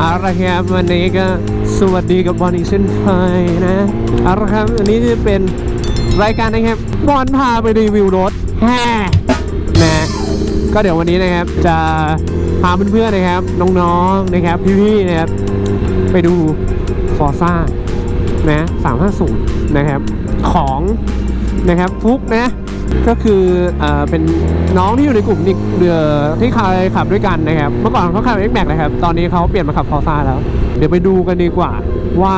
เอาละครับวันนี้ก็สวัสดีกับบอลอีกเช่นเคยนะเอาละครับอันนี้จะเป็นรายการนะครับบอลพาไปรีวิวรถแฮ่นะก็เดี๋ยววันนี้นะครับจะพาเพื่อนๆนะครับน้องๆนะครับพี่ๆนะครับไปดูฟอร์ซ่านะ350 นะครับ ของนะครับฟุกนะ ก็คือเอ่อเป็นน้องที่อยู่ในกลุ่มนิกเรือที่เคยขับด้วยกันนะครับ เมื่อก่อนเขาขับเอ็กแม็กนะครับ ตอนนี้เขาเปลี่ยนมาขับพอซ่าแล้ว เดี๋ยวไปดูกันดีกว่าว่า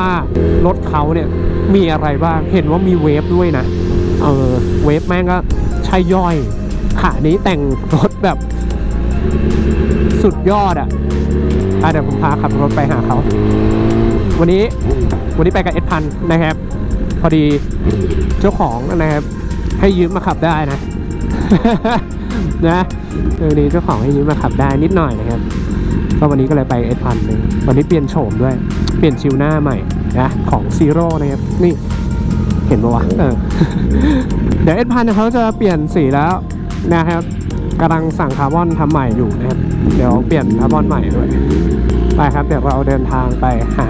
รถเขาเนี่ยมีอะไรบ้าง เห็นว่ามีเวฟด้วยนะ เออเวฟแม่งก็ใช่ย่อยขานี้แต่งรถแบบสุดยอดอะอะเดี๋ยวผมพาขับรถไปหาเขา วันนี้วันนี้ไปกับเอ็ดพันนะครับ พอดีเจ้าของนะครับ ให้ยืมมาขับได้นะ นะเออดีเจ้าของให้ยืมมาขับได้นิดหน่อยนะครับก็วันนี้ก็เลยไปเอ็ดพันเลยวันนี้เปลี่ยนโฉมด้วย เปลี่ยนชิวหน้าใหม่นะของซีโร่นะครับ นี่เห็นปะวะเออเดี๋ยวเอ็ดพันเขาจะเปลี่ยนสีแล้วนะครับกำลังสั่งคาร์บอนทำใหม่อยู่นะครับ เดี๋ยวเปลี่ยนคาร์บอนใหม่ด้วยไปครับเดี๋ยวเราเดินทางไปหา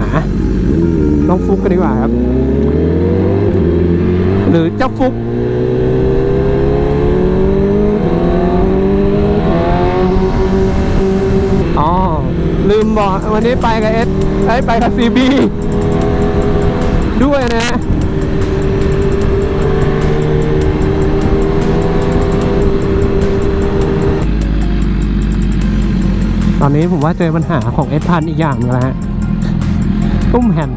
น้องฟุกกันดีกว่าครับ หรือเจ้าฟุก อ๋อ ลืมบอกวันนี้ไปกับเอสไอยไปกับซีบีด้วยนะตอนนี้ผมว่าเจอปัญหาของเอสพันอีกอย่างนึงแล้วฮะตุ้มแฮม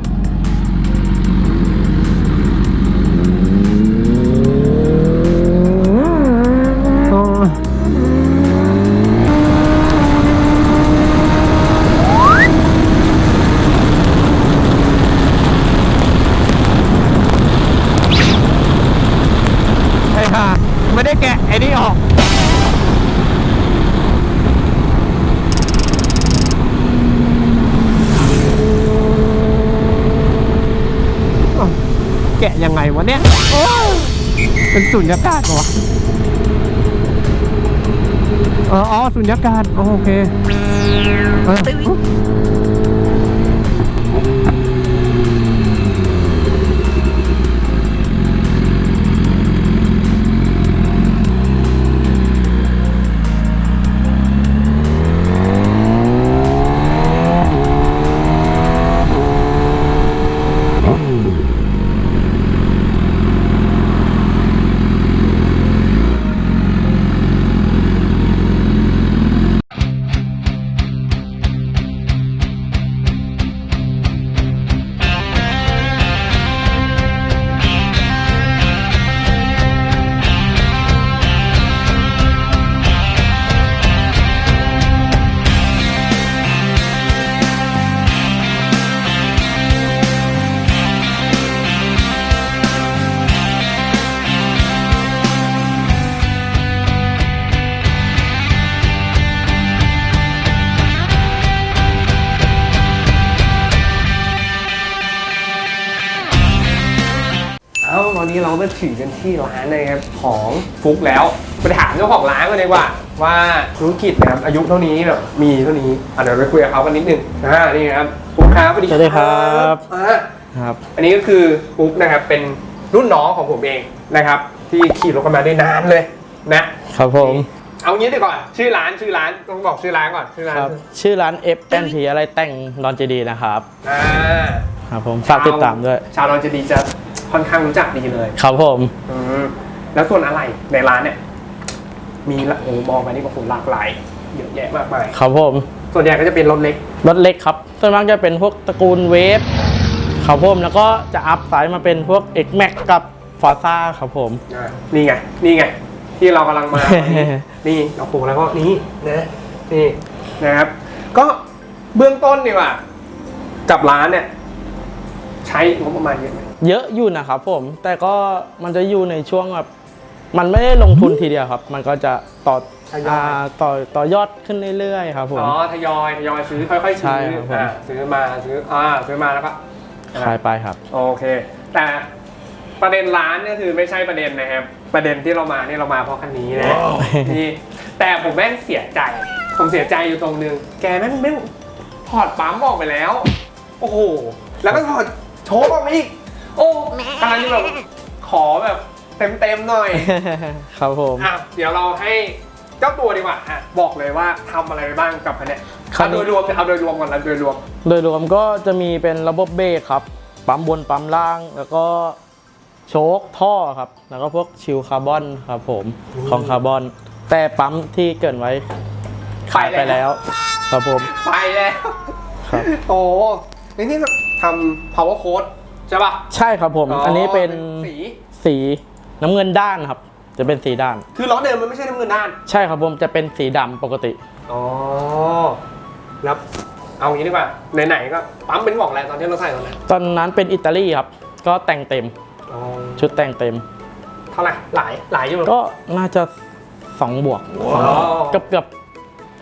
สุญญากาศเหรอวะเอออ๋อสุญญากาศโอเคเออ เรามาถึงกันที่ร้านนะครับของฟุกแล้วไปถามเจ้าของร้านกันดีกว่า ว่าธุรกิจนะครับอายุเท่านี้แบบมีเท่านี้อะเดี๋ยวไปคุยกับเขากันนิดนึงอ่านี่ครับฟุกครับสวัสดีสวัสดีครับอ่าครับ อันนี้ก็คือฟุกนะครับเป็นรุ่นน้องของผมเองนะครับ ที่ขี่รถกันมาได้นานเลยนะครับผมเอางี้ดีกว่อนชื่อร้านชื่อร้านต้องบอกชื่อร้านก่อนชื่อร้านครับชื่อร้าน F N P อะไรแต่งดอนเจดีนะครับอ่าครับผมฝากติดตามด้วย ชาวเราจะดีจะ ค่อนข้างรู้จักดีเลยครับผมอืมแล้วส่วนอะไรในร้านเนี่ย มีละโอ้มองไปนี่ก็คงหลากหลายเยอะแยะมากมายครับผมส่วนใหญ่ก็จะเป็นรถเล็กรถเล็กครับส่วนมากจะเป็นพวกตระกูลเวฟครับผมแล้วก็จะอัพไซด์มาเป็นพวก X Max กับ f o r z a ครับผม อ่านี่ไง นี่ไง ที่เรากำลังมาวันนี้นี่โอ้โหแล้วก็นี่นะนี่นะครับ ก็เบื้องต้นดีกว่ากับร้านเนี่ย ใช้งบประมาณเยอะไหม เยอะอยู่นะครับผม แต่ก็มันจะอยู่ในช่วงแบบมันไม่ได้ลงทุนทีเดียวครับ มันก็จะต่ออ่าต่อต่อยอดขึ้นเรื่อยๆครับผม อ๋อทยอยทยอยซื้อค่อยๆใช่ซื้อครับผม อ่าซื้อมาซื้ออ่าซื้อมาแล้วก็ขายไปครับ โอเค แต่ประเด็นร้านก็คือไม่ใช่ประเด็นนะครับ ประเด็นที่เรามาเนี่ยเรามาเพราะคันนี้นะนี่แต่ผมแม่งเสียใจ ผมเสียใจอยู่ตรงนึงแกแม่งแม่งถอดปั๊มออกไปแล้ว โอ้โหแล้วก็ถอดโชว์ออกมาอีก โอ้กำลังจะแบบขอแบบเต็มๆหน่อย ครับผม อะเดี๋ยวเราให้เจ้าตัวดีกว่าอะบอกเลยว่าทำอะไรไปบ้างกับคันเนี้ยคันเอานี้โดยรวมเอาโดยรวมก่อนแล้วโดยรวม โดยรวมก็จะมีเป็นระบบเบรกครับ ปั๊มบนปั๊มล่าง แล้วก็โชคท่อครับ แล้วก็พวกชิลคาร์บอนครับผมของคาร์บอน แต่ปั๊มที่เกรินไว้ขายไปแล้วครับผม ไปแล้ว ครับ โอ้นี่นี่ทำ power code ใช่ป่ะใช่ครับผม อันนี้เป็นสี สีน้ำเงินด้านครับ จะเป็นสีด้าน คือล้อเดิมมันไม่ใช่น้ำเงินด้าน ใช่ครับผมจะเป็นสีดำปกติ อ๋อแล้วเอางี้ดีกว่าไหนๆก็ปั๊มเป็นบอกอะไรตอนที่เราใส่ตอนนั้นตอนนั้นเป็นอิตาลีครับ ก็แต่งเต็มอ๋อชุดแต่งเต็ม เท่าไหร่หลายหลายอยู่ก็น่าจะสองบวกสองบวกว้าวเกือบเกือบ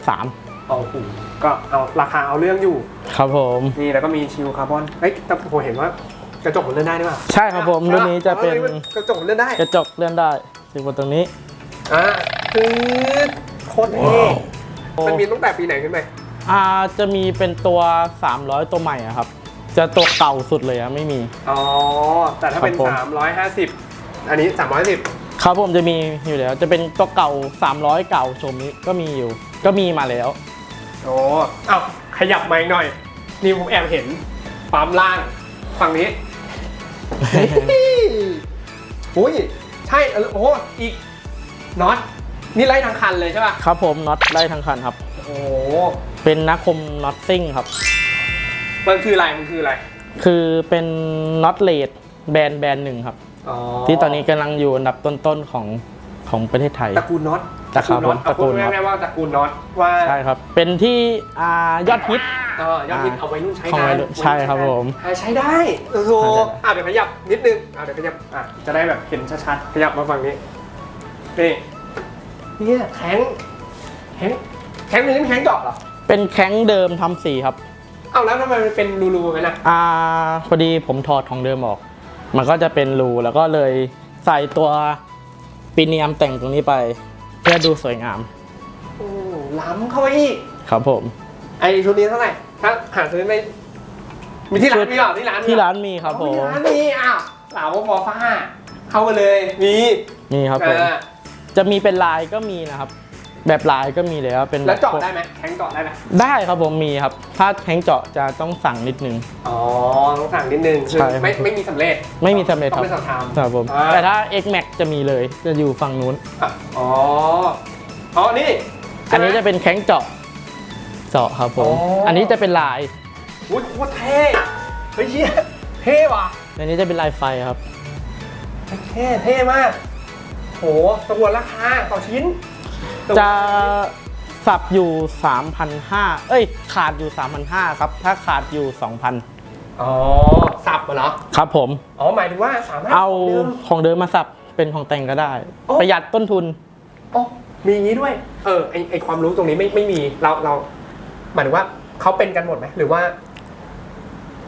สามเอาหูก็เอาราคาเอาเรื่องอยู่ ครับผม นี่แล้วก็มีชิลคาร์บอนเฮ้ยแต่ผมเห็นว่า กระจกมันเลื่อนได้ด้วยป่ะใช่ครับผมรุ่นนี้จะเป็นกระจกมันเลื่อนได้ กระจกเลื่อนได้ถึงบนตรงนี้อ่าคือโคตรเท่มันมีตั้งแต่ปีไหนขึ้นไปอ่าจะมีเป็นตัว 300 ตัวใหม่อะครับ จะตัวเก่าสุดเลยอะไม่มี อ๋อ แต่ถ้าเป็นครับผม350 อันนี้ 310ครับผมจะมีอยู่แล้ว จะเป็นตัวเก่า 300 เก่าชมนี้ก็มีอยู่ ก็มีมาแล้ว โอ้เอ้าขยับมาอีกหน่อย นี่ผมแอบเห็นปั๊มล่างฝั่งนี้ อุ้ย ใช่เออโอ้โหอีกน็อตนี่ไล่ทางคันเลยใช่ป่ะ ครับผมน็อตไล่ทั้งคันครับ โอ้โหเป็นนักคมน็อตซิ่งครับ มันคืออะไรมันคืออะไรคือเป็นน็อตเลดแบรนด์แบรนด์หนึ่งครับ อ๋อที่ตอนนี้กำลังอยู่อันดับต้นๆของของประเทศไทย ตระกูลน็อต ตระกูลน็อตเอาพูดตระกูลน็อตง่ายๆว่าตระกูลน็อตว่าใช่ครับ เป็นที่อ่ายอดฮิต เออยอดฮิตเอาไว้รุ่นใช้ของกัวันยรุ่นใช่ครับผม อ่าใช้ได้โอ้โหใช้ได้อะเดี๋ยวขยับนิดนึงอะเดี๋ยวขยับอะจะได้แบบเห็นชัดๆขยับมาฝั่งนี้นี่เนี่ยแข็งแข็งแข็งเป็นแข็งเจาะเหรอเป็นแข้งเดิมทำสีครับเอ้าแล้วทำไมมันเป็นรูๆงั้นนะอ่าพอดีผมถอดของเดิมออก มันก็จะเป็นรูแล้วก็เลยใส่ตัวปีเนียมแต่งตรงนี้ไป เพื่อดูสวยงามโอ้ล้ำเข้าไปอีกครับผม ไอชุดนี้เท่าไหร่ถ้าหาซื้อในมีที่ร้านมีเหรอที่ร้านมีที่เหอร้านมีครับผมมีร้านมีอ้าวสาวฟอฟ้า เข้ามาเลยมีมีครับผม อ่าจะมีเป็นลายก็มีนะครับ แบบลายก็มีเลยครับเป็นแล้วเจาะได้ไหมแข็งเจาะได้ไหมได้ครับผมมีครับ ถ้าแข้งเจาะจะต้องสั่งนิดนึง อ๋อ ต้องสั่งนิดนึงคือใช่ครับไม่ไม่มีสำเร็จ ไม่มีสำเร็จต้คอรังบไปสั่งทำครับผมอ่าแต่ถ้า X Max จะมีเลย จะอยู่ฝั่งนู้นอะอ๋อ อ๋อ นี่ อันนี้จะเป็นแข้งเจาะ เจาะครับผมอ๋ออัอันนี้จะเป็นลายอุ้ยโคตรเท่ เฮ้ยเหี้ยเท่ว่ะ อันนี้จะเป็นลายไฟครับ เท่ เท่มาก โหตะวนราคาต่อชิ้น จะสับอยู่ 3,500 เอ้ย ขาดอยู่ 3,500 ครับ ถ้าขาดอยู่ 2,000 อ๋อ สับเหรอ ครับผม อ๋อ หมายถึงว่าสามารถเอาดิม ของเดิมมาสับเป็นของแต่งก็ได้ โอ้ ประหยัดต้นทุนอ๋อมีอย่างนี้ด้วย เออ ไอไอความรู้ตรงนี้ไม่ไม่มี เราเรา หมายถึงว่าเขาเป็นกันหมดไหม หรือว่า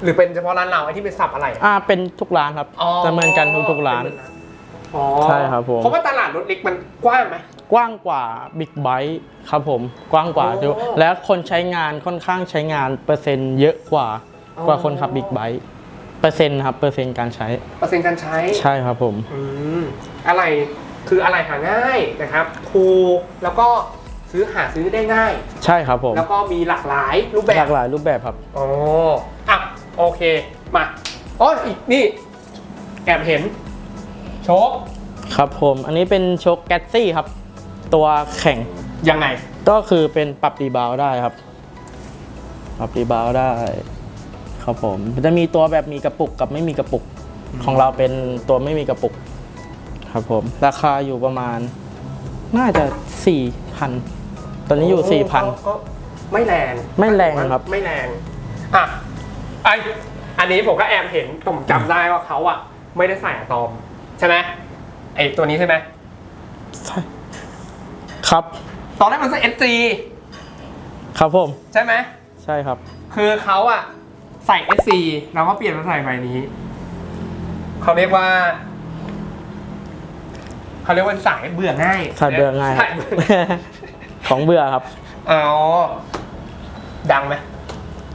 หรือเป็นเฉพาะร้านเราไอที่เป็นสับอะไรอะอ่า เป็นทุกร้านครับอ๋อจะเหมือนกันทุกทุกๆร้านอ๋อใช่ครับผม เพราะว่าตลาดรถเล็กมันกว้างไหม กว้างกว่าบิ๊กไบค์ครับผมกว้างกว่าโอ้ดูและคนใช้งานค่อนข้างใช้งานเปอร์เซ็นต์เยอะกว่าอ๋อกว่าคนขับบิ๊กไบค์เปอร์เซ็นต์ครับเปอร์เซ็นต์การใช้เปอร์เซ็นต์การใช้ใช่ครับผมอืมอะไรคืออะไรหาง่ายนะครับถูกแล้วก็ซื้อหาซื้อได้ง่าย ใช่ครับผม แล้วก็มีหลากหลายรูปแบหลาบกหลายรูปแบบครับอ๋ออะโอเคมาอ๋ออีกนี่แอบเห็นโชคครับผม อันนี้เป็นโชคแกตซี่ครับ ตัวแข่งยังไง ก็คือเป็นปรับรีบาวด์ได้ครับ ปรับรีบาวด์ได้ครับผมจะมีตัวแบบมีกระปุกกับไม่มีกระปุกของเราเป็นตัวไม่มีกระปุก ครับผม ราคาอยู่ประมาณ น่าจะสี่พันตอนนี้อยู่สี่พันก็ไม่แรงไม่แรงครับ ไม่แรงอะไออันนี้ผมก็แอบเห็นผมจำได้ว่าเขาอะ ไม่ได้ใส่อะตอม ใช่ไหมไอตัวนี้ใช่ไหม ครับ ตอนแรกมันใส่ SC ครับผม ใช่ไหม ใช่ครับ คือเขาอะใส่ SC แล้วก็เปลี่ยนมาใส่ใบนี้ เขาเรียกว่า เขาเรียกว่าสายเบื่อง่ายใส่เบื่อง่ายคสรับเบื่อของเบื่อครับ อ๋อ ดังไหม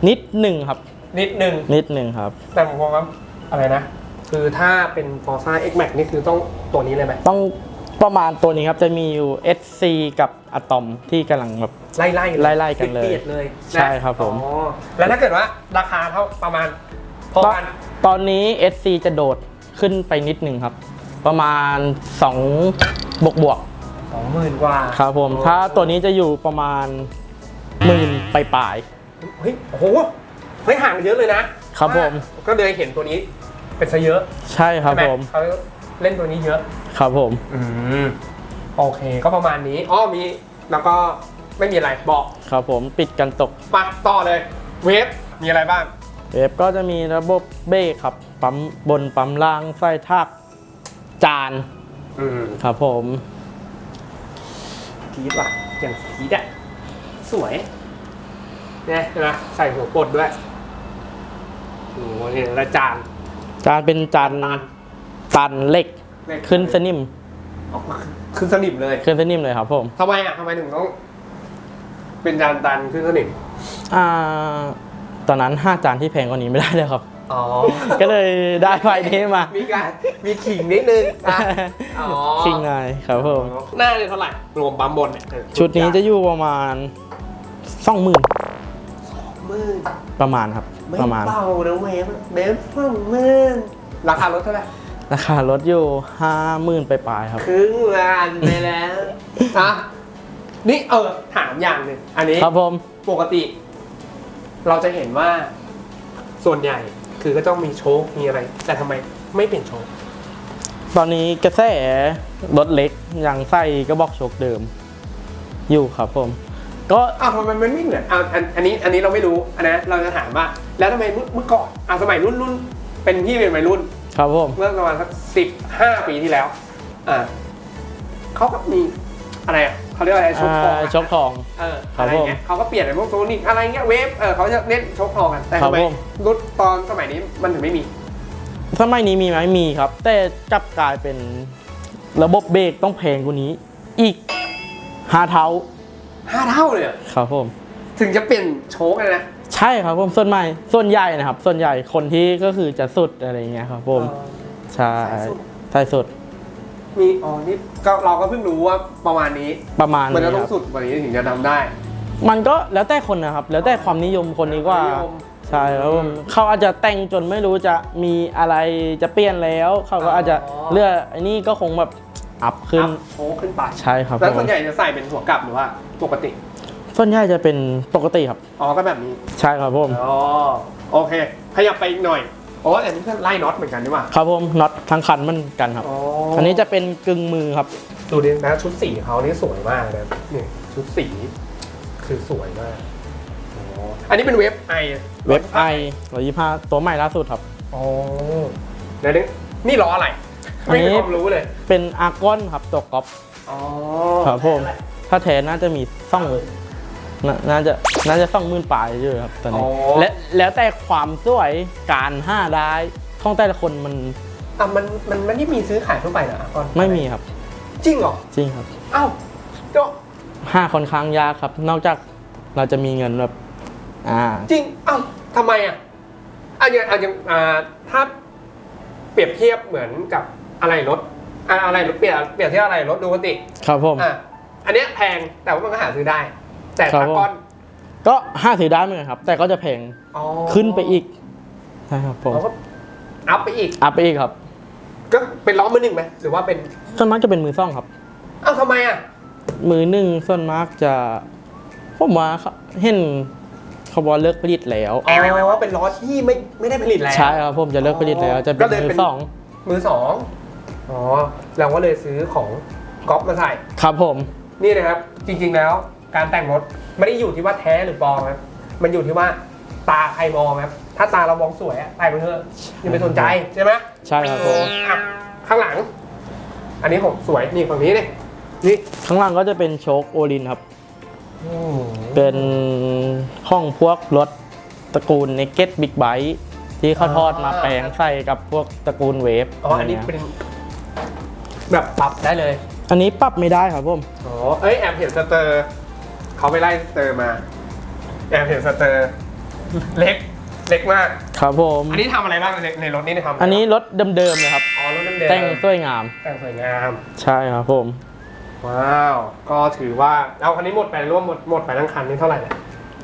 นิดหนึ่งครับ นิดนึง นิดหนึ่งครับ แต่ผมมองว่าอะไรนะ คือถ้าเป็น Forza X Max นี่คือต้องตัวนี้เลยไหมต้อง ประมาณตัวนี้ครับจะมีอยู่ SC กับอะตอมที่กำลังแบบ ไล่ไล่ไล่ๆกันเลยเบียดๆเลยนะใช่ครับผม อ๋อแล้วถ้าเกิดว่าราคาเท่าประมาณพอตอนกันตอนนี้ SC จะโดดขึ้นไปนิดหนึ่งครับ ประมาณ2บวกบวกสองหมื่นกว่าๆครับผม ถ้าตัวนี้จะอยู่ประมาณหมื่นปลาย เฮ้ยโอ้โหเฮ้ยห่างกันเยอะเลยนะครับผม ก็เลยเห็นตัวนี้เป็นซะเยอะๆใช่ครับใช่ไหผม เขา เล่นตัวนี้เยอะ ครับผม อืมโอเค ก็ประมาณนี้อ้อมีแล้วก็ไม่มีอะไรบอกครับผมปิดกันตก มาต่อเลย เวฟมีอะไรบ้าง เวฟก็จะมีระบบเบรกครับ ปั๊มบนปั๊มล่างไส้ทักจานอืมครับผม ทีดว่ะอย่างทีดอะสวยเนี่ยเห็นะใส่หัวปลดด้วยโอ้โหเนี่ยและจานจานเป็นจาน ตันเหล็ก ขึ้นสนิมออกมาขึ้นสนิมเลยขึ้นสนิมเลยครับผม ทำไมอะทำไมถึงต้อง เป็นจานตันขึ้นสนิมอ่า ตอนนั้น5จานที่แพงกว่านี้ไม่ได้เลยครับ อ๋อก็เลยได้ไฟนี้มามีการมีขิงนิดนึงอะอ๋อคิงนายครับผม หน้าเนี่ยเท่าไหร่รวมปั๊มบนเนี่ยชุดนี้จะอยู่ประมาณสองหมื่นมืดประมาณครับ ไม่ประมาณ เบานะเวฟเวฟสองหมื่นราคารถเท่าไหร่ ราคารถอยู่ห้าหมื่นไปปลายๆครับ ครึ่งล้านไปแล้วอะนี่เออถามอย่างหนึ่งอันนี้ครับผมปกติ เราจะเห็นว่าส่วนใหญ่คือก็ต้องมีโชคมีอะไร แต่ทำไมไม่เปลี่ยนโชคตอนนี้กระแสรถเล็กยังใส่กระบอกโชคเดิม อยู่ครับผม ก็อ้าวทำไมมันไม่เหมือนอ่าอันอันนี้อันนี้เราไม่รู้อันนะเราจะถามว่า แล้วทำไมเมื่อเมื่อก่อนอ่าสมัยรุ่นรุ่นเป็นพี่เป็นวัยรุ่น ครับผมเมื่อประมาณสักสิบห้าปีที่แล้ว อ่าเขาก็มีอะไรอะเขาเรียกว่าอะไรโชคทองอ่าอะโชคทองเออครับอะไรเงี้ยผมเขาก็เปลี่ยนไอ้พวกโซนิกอะไรเงี้ยเวฟเออเขาจะเล่นโชคทองกันแต่ครัทำบไมผมรุ่นตอนสมัยนี้มันถึงไม่มีสมัยนี้มีไหมมีครับ แต่กลับกลายเป็นระบบเบรกต้องแพงกว่านี้ อีกห้าเท่าห้าเท่าเลยเหรอครับผม ถึงจะเปลี่ยนโชคเลยนะ ใช่ครับผมส่วนใหม่ส่วนใหญ่นะครับ ส่วนใหญ่คนที่ก็คือจะสุดอะไรเงี้ยครับผมเออ ใช่สายสุด ใช่สุดมีอ๋อนี่ก็เราก็เพิ่งรู้ว่าประมาณนี้ประมาณมันนี้จะคต้อรังบสุดกว่านี้ถึงจะทำได้ มันก็แล้วแต่คนนะครับ แล้วแต่ความนิยมคนนี้ว่านิยม ใช่ครับผมเขาอาจจะแต่งจนไม่รู้จะมีอะไรจะเปลี่ยนแล้ว เขาก็อาจจะอ๋อเลือกไอ้นี่ก็คงแบบอัพขึ้นอัพโชคขึ้นไปใช่ครับแล้วผส่วมนใหญ่จะใส่เป็นหัวกลับหรือว่าปกติ ส่วนใหญ่จะเป็นปกติครับ อ๋อก็แบบนี้ ใช่ครับผม อ๋อ โอเค ขยับไปอีกหน่อยอ๋ออันนี้ก็ไล่น็อตเหมือนกันนี่หว่า ครับผมน็อตทั้งคันเหมือนกันครับ อ๋ออัอันนี้จะเป็นกึ่งมือครับ ดูดินะชุดสีเขานี่สวยมากนะนี่ชุดสี คือสวยมากอ๋ออันนี้เป็นเว็บไอเว็บไอร้อยยี่ห้าตัวใหม่ล่าสุดครับ อ๋อเดี๋ยวนี้นี่ล้ออะไรอันนี้ไม่มีความรู้เลย เป็นอาร์กอนครับตัวก๊อปอ๋อ ครับผม ถ้าแท้น่าจะมีซ่อง นาน่าจะน่าจะซ่องหมื่นปลายอยู่ครับตอนนี้และแล้วแต่ความสวยการห้าได้ท่องแต่ละคนมันอะมันมันมันไม่ได้มีซื้อขายทั่วไปนะก่อนไม่มีครับจริงเหรอจริงครับเอ้าก็ห้าค่อนข้างยากครับ นอกจากเราจะมีเงินแบบอ่า จริงเอ้าทำไมอะอะอย่างอะอย่างอ่าถ้าเปรียบเทียบเหมือนกับอะไรรถอะอะไรรถเปรียบเปรียบเทียบอะไรรถดูปกติครับผม อะอันเนี้ยแพงแต่ว่ามันก็หาซื้อได้ แต่ครับตะผมก้อนก็ห้าถือได้เหมือนกันครับ แต่ก็จะแพงอ๋อขึ้นไปอีกใช่ครับผมเราก็อัพไปอีก อัพไปอีกครับก็เป็นล้อมือหนึ่งไหมหรือว่าเป็นส่วนมากจะเป็นมือซ่องครับเอ้าทำไมอะมือหนึ่งส่วนมากจะผมว่าเขาเห็นเขาบอกเลิกผลิตแล้วอ๋อเป็นล้อที่ไม่ไม่ได้ผลิตแล้ว ใช่ครับผมจะเลิกผลิตแล้ว จะเป็ก็นเลยมืเป็อนสองมือสองอ๋อเราก็เลยซื้อของก๊อปมาใส่ ครับผม นี่นะครับ จริงๆแล้ว การแต่งรถไม่ได้อยู่ที่ว่าแท้หรือปลอมครับมันอยู่ที่ว่าตาใครมองครับ ถ้าตาเรามองสวยอะแต่งไปเถอะอย่าไปสนใจใช่ไหมใช่ครับผม อะข้างหลัง อันนี้ผมสวยนี่ฝั่งนี้นี่นี่ข้างล่างก็จะเป็นโชคโอลินครับ อืมเป็นห้องพวกรถตระกูล n น k e d Big Bike ที่เขาทอดมาแปลงใส่กับพวกตระกูลเวฟอ๋ออันนี้เป็น แบบปรับได้เลย อันนี้ปรับไม่ได้ครับผม อ๋อ เอ้ยแอบเห็นสเตอร์ เขาไปไล่สเตอร์มาแอบเห็นสเตอร์เล็กเล็กมาก ครับผม อันนี้ทำอะไรบ้างในในรถนี่ทำะไรอันนี้รถเดิมๆเลยครับ อ๋อรถเดิมๆแต่งสวยงาม แต่งสวยงาม ใช่ครับผม ว้าว ก็ถือว่าเอาคันนี้หมดไปร่วมหมดหมดไปทั้งคันนี่เท่าไหร่เนี่ย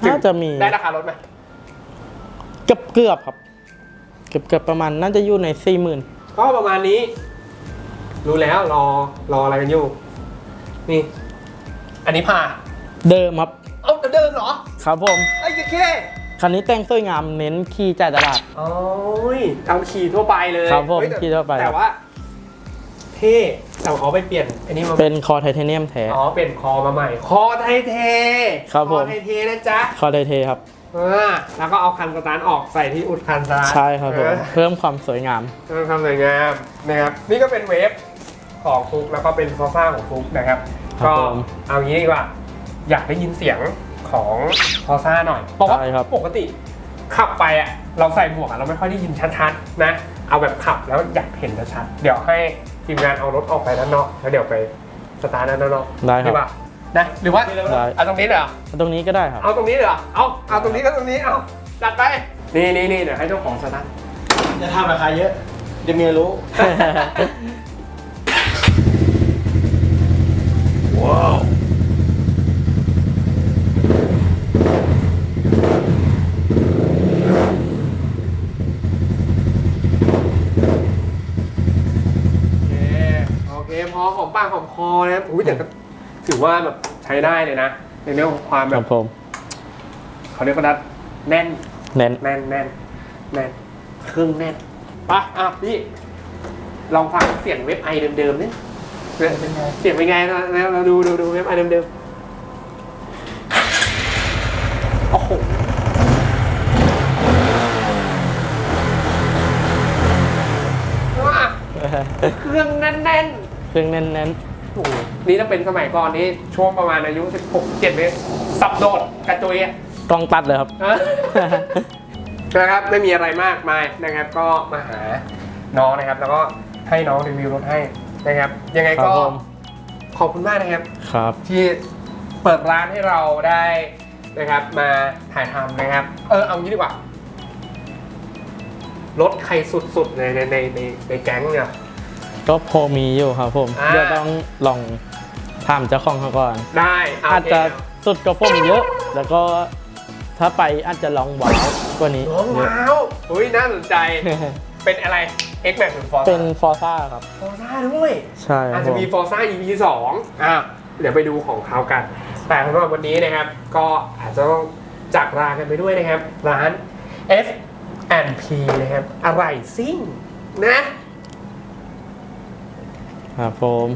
น่าจะมี ได้ราคารถไหมเกือบเกือบๆครับ เกือบเกือบๆประมาณน่าจะอยู่ในสี่หมื่นก็ประมาณนี้ รู้แล้วรอรออะไรกันอยู่ นี่ อันนี้พา เดิมครับ เอาแต่เดิมเหรอ ครับผม ไอ้ยแค่คันนี้แต่งสวยงามเน้นขี่จ่ายตลาด โอ้ยเอาขี่ทั่วไปเลยครับผมเฮ้ยแต่ขี่ทั่วไป แต่ว่าเท่แต่เขาไปเปลี่ยนอันนี้มาเป็นคอไทเทเนียมแท้ อ๋อเปลี่ยนคอมาใหม่ คอไทยเทครับผม คอไทยเทนะจ๊ะคอไทเทครับ อ่าแล้วก็เอาคันสตาร์ทออกใส่ที่อุดคันสตาร์ทใช่ครับผมเออเพิ่มความสวยงามเพิ่มความสวยงามนะครับ นี่ก็เป็นเวฟของฟุกแล้วก็เป็นฟอซ่าของฟุกนะครับ ครับก็ผม เอางี้ดีกว่า อยากได้ยินเสียงของฟอซ่าหน่อยเพราะว่าได้ครับ ปกติขับไปอะเราใส่หมวกอะเราไม่ค่อยได้ยินชัดๆนะ เอาแบบขับแล้วอยากเห็นชัดๆเดี๋ยวให้ทีมงานเอารถออกไปด้านนอก แล้วเดี๋ยวไปสตาร์ทด้านนอกได้ครับดีป่ะนะหรือว่าได้ เอาตรงนี้เลยเหรอ ตรงนี้ก็ได้ครับ เอาตรงนี้เลยเหรอ เอาเอาตรงนี้ก็ตรงนี้ เอาจัดไป นี่นี่นี่เดี๋ยวให้เจ้าของสตาร์ทจะทำราคาเยอะ เดี๋ยวเมียรู้ โอเคโอเคพอ หอมปากหอมคอนะครับอุ้ยแต่ก็ถือว่าแบบใช้ได้เลยนะ ในเรื่องของความคแบรับบผมเขาเรียกว่านัดแน่น เน้น แน่นแน่นแน่นครึ่งแน่นไปะอะพี่ ลองฟังเสียงเว็บไอเดิมๆนี่เสียงเสียงเป็นไงนะแล้วเราดูดูดูเว็บไอเดิมๆโอ้โหว้าเครื่องแน่นๆเค รื่องเน้นเน้นโอ้โหนี่ถ้าเป็นสมัยก่อนนี่ช่วงประมาณอายุ 16 7เนี่ยสับโดดกระจุยอะกล้องตัดเลยครับนะครับไม่มีอะไรมากมายนะครับ ก็มาหาน้องนะครับ แล้วก็ให้น้องรีวิวรถให้นะครับ ยังไงครัก็บผม ขอบคุณมากนะครับ ครับ ที่เปิดร้านให้เราได้นะครับ มาถ่ายทำนะครับ เออเอางี้ดีกว่ารถใครสุดๆในในในในในแก๊งเนี่ย ก็พอมีอยู่ครับผม อ่า เดี๋ยวต้องลองถามเจ้าของเขาก่อน ได้เอาจจะโเคสุดกับผมเยอะ แล้วก็ถ้าไปอาจจะลองว้าวกว่านี้น้องเยอะว้าวเฮ้ยน่าสนใจ เป็นอะไร X Max หรือ Forza เป็นฟอร์ซ่าครับ Forza ด้วย ใช่ครัอาบจผจะมมี Forza EP 2อะเดี๋ยวไปดูของเขากัน แต่สำหรับวันนี้นะครับ ก็อาจจะต้องจากลากันไปด้วยนะครับ ร้าน F P นะครับ อะไรซิ่งนะ ครับผม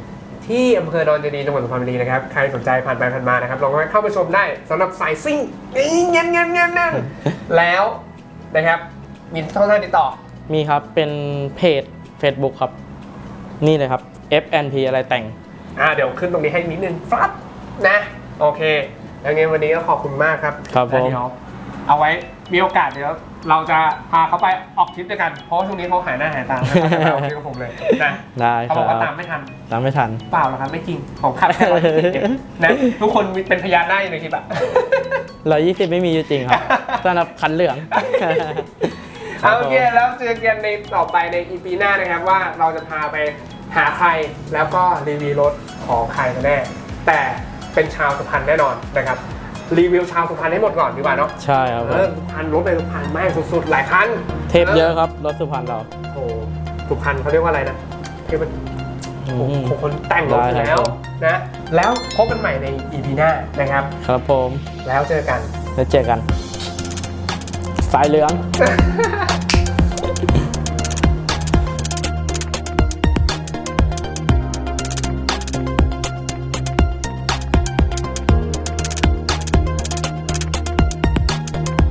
ที่อำเภอดอนเจดีย์จังหวัดสุพรรณบุรีนะครับ ใครสนใจผ่านไปผ่านมานะครับลองเข้าไปชมได้สำหรับสายซิ่งนี่เงี้ยเงี้ยเงี้ยเงี้ยแล้วนะครับ มีช่องทางติดต่อ มีครับเป็นเพจ Facebook ครับ นี่เลยครับ FNP อะไรแต่ง อ่าเดี๋ยวขึ้นตรงนี้ให้นิดนึงฟับนะ โอเค แล้วงั้นวันนี้ก็ขอบคุณมากครับครับผมแล้วเดี๋ยวเอาไว้มีโอกาสเดี๋ยว เราจะพาเขาไปออกทริปด้วยกัน เพราะว่าช่วงนี้เขาหายหน้าหายตาไม่ค่อยจะไปออกทริปกับผมเลยนะได้เขาคบอกรัว่าบตามไม่ทัน ตามไม่ทัน เปล่าหรอกครับไม่จริงของขับแค่ร้อยสิบนะทุกคนเป็นพยานได้อยู่ในคลิปอะ 120 ไม่มีอยู่จริงครับสำหรับคันเหลือง เอาโอเคแล้วเจอกันในต่อไปในอีพีหน้านะครับว่าเราจะพาไปหาใครแล้วก็รีวิวรถของใครกันแน่ แต่เป็นชาวสุพรรณแน่นอนนะครับ รีวิวชาวสุพรรณให้หมดก่อนดีกว่าเนาะใช่ครับผเออมสุพรรณรถในสุพรรณแม่งสุดๆหลายคันเทปเยอะครับรถสุพรรณเราโอ้โหสุพรรณเขาเรียกว่าอะไรนะเทปมันอืม ของคนแต่งรถอยู่ได้แล้วครับผมนะแล้วพบกันใหม่ในอีพีหน้านะครับ ครับผมแล้วเจอกัน แล้วเจอกัน สายเหลือง